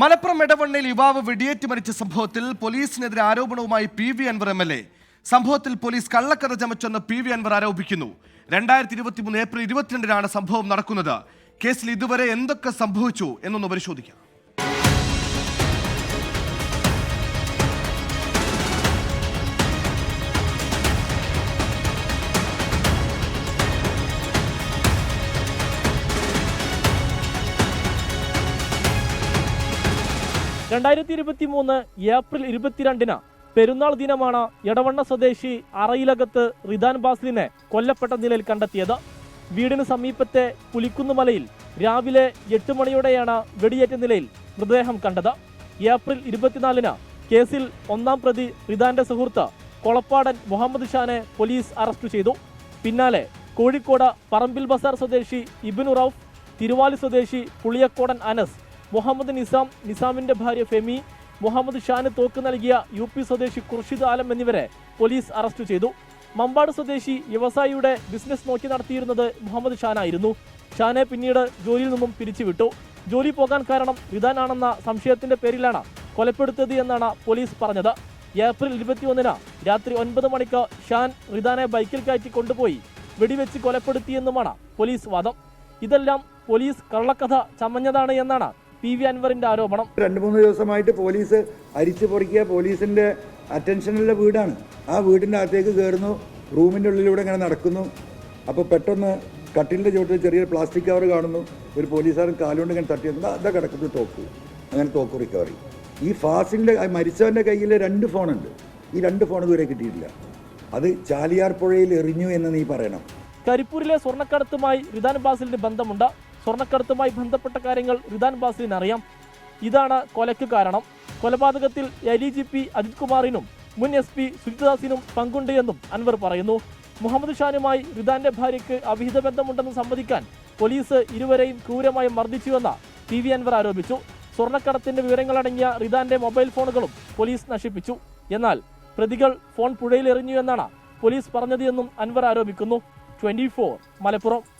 മലപ്പുറം എടവണ്ണയിൽ യുവാവ് വെടിയേറ്റ് മരിച്ച സംഭവത്തിൽ പോലീസിനെതിരെ ആരോപണവുമായി P V Anvar M L A. സംഭവത്തിൽ പോലീസ് കള്ളക്കഥ ചമച്ചെന്ന് പി വി അൻവർ ആരോപിക്കുന്നു. രണ്ടായിരത്തി ഇരുപത്തി മൂന്ന് ഏപ്രിൽ ഇരുപത്തിരണ്ടിനാണ് സംഭവം നടക്കുന്നത്. കേസിൽ ഇതുവരെ എന്തൊക്കെ സംഭവിച്ചു എന്നൊന്ന് പരിശോധിക്കാം. രണ്ടായിരത്തി ഇരുപത്തി മൂന്ന് ഏപ്രിൽ ഇരുപത്തിരണ്ടിന് പെരുന്നാൾ ദിനമാണ് എടവണ്ണ സ്വദേശി അറയിലകത്ത് റിദാൻ ബാസ്ലിനെ കൊല്ലപ്പെട്ട നിലയിൽ കണ്ടെത്തിയത്. വീടിന് സമീപത്തെ പുലിക്കുന്നുമലയിൽ രാവിലെ എട്ട് മണിയോടെയാണ് വെടിയേറ്റ നിലയിൽ മൃതദേഹം കണ്ടത്. ഏപ്രിൽ ഇരുപത്തിനാലിന് കേസിൽ ഒന്നാം പ്രതി റിദാന്റെ സുഹൃത്ത് കൊളപ്പാടൻ മുഹമ്മദ് ഷാനെ പോലീസ് അറസ്റ്റ് ചെയ്തു. പിന്നാലെ കോഴിക്കോട് പറമ്പിൽ ബസാർ സ്വദേശി ഇബിനു റൌഫ് തിരുവാലി സ്വദേശി പുളിയക്കോടൻ അനസ് മുഹമ്മദ് നിസാം നിസാമിന്റെ ഭാര്യ ഫെമി മുഹമ്മദ് ഷാന് തോക്ക് നൽകിയ യു പി സ്വദേശി ഖുർഷിദ് ആലം എന്നിവരെ പോലീസ് അറസ്റ്റ് ചെയ്തു. മമ്പാട് സ്വദേശി വ്യവസായിയുടെ ബിസിനസ് നോക്കി നടത്തിയിരുന്നത് മുഹമ്മദ് ഷാനായിരുന്നു. ഷാനെ പിന്നീട് ജോലിയിൽ നിന്നും പിരിച്ചുവിട്ടു. ജോലി പോകാൻ കാരണം റിദാനാണെന്ന സംശയത്തിന്റെ പേരിലാണ് കൊലപ്പെടുത്തിയത് എന്നാണ് പോലീസ് പറഞ്ഞത്. ഏപ്രിൽ ഇരുപത്തിയൊന്നിന് രാത്രി ഒൻപത് മണിക്ക് ഷാൻ റിദാനെ ബൈക്കിൽ കയറ്റി കൊണ്ടുപോയി വെടിവെച്ച് കൊലപ്പെടുത്തിയെന്നുമാണ് പോലീസ് വാദം. ഇതെല്ലാം പോലീസ് കള്ളക്കഥ ചമഞ്ഞതാണ് എന്നാണ് പി വി അൻവറിന്റെ ആരോപണം. രണ്ട് മൂന്ന് ദിവസമായിട്ട് പോലീസ് അരിച്ചു പൊറിക്കുക പോലീസിന്റെ അറ്റൻഷനുള്ള വീടാണ്. ആ വീടിന്റെ അകത്തേക്ക് കയറുന്നു റൂമിന്റെ ഉള്ളിലൂടെ ഇങ്ങനെ നടക്കുന്നു. അപ്പോൾ പെട്ടെന്ന് കട്ടിലിന്റെ ചുവട്ടിൽ ചെറിയൊരു പ്ലാസ്റ്റിക് കവർ കാണുന്നു. ഒരു പോലീസുകാരൻ കാലുകൊണ്ട് ഇങ്ങനെ തട്ടി അതാ കിടക്കുന്നത് തോക്ക്. അങ്ങനെ തോക്ക് റിക്കവറി ഈ ഫാസിന്റെ മരിച്ചവന്റെ കയ്യിൽ രണ്ട് ഫോണുണ്ട്. ഈ രണ്ട് ഫോൺ ഇതുവരെ കിട്ടിയിട്ടില്ല. അത് ചാലിയാർ പുഴയിൽ എറിഞ്ഞു എന്ന് നീ പറയണം. കരിപ്പൂരിലെ സ്വർണക്കടത്തുമായി റിദാൻ ബാസിലിന് ബന്ധമുണ്ട്. സ്വർണക്കടത്തുമായി ബന്ധപ്പെട്ട കാര്യങ്ങൾ റിദാൻ ബാസിന് അറിയാം. ഇതാണ് കൊലയ്ക്ക് കാരണം. കൊലപാതകത്തിൽ A D G P Ajith കുമാറിനും മുൻ എസ് പി സുജിതദാസിനും പങ്കുണ്ട് എന്നും അൻവർ പറയുന്നു. മുഹമ്മദ് ഷാനുമായി റിദാന്റെ ഭാര്യയ്ക്ക് അവിഹിത ബന്ധമുണ്ടെന്ന് സമ്മതിക്കാൻ പോലീസ് ഇരുവരെയും ക്രൂരമായി മർദ്ദിച്ചുവെന്ന് പി വി അൻവർ ആരോപിച്ചു. സ്വർണക്കടത്തിന്റെ വിവരങ്ങളടങ്ങിയ റിദാന്റെ മൊബൈൽ ഫോണുകളും പോലീസ് നശിപ്പിച്ചു. എന്നാൽ പ്രതികൾ ഫോൺ പുഴയിലെറിഞ്ഞു എന്നാണ് പോലീസ് പറഞ്ഞത് എന്നും അൻവർ ആരോപിക്കുന്നു. ട്വന്റി മലപ്പുറം.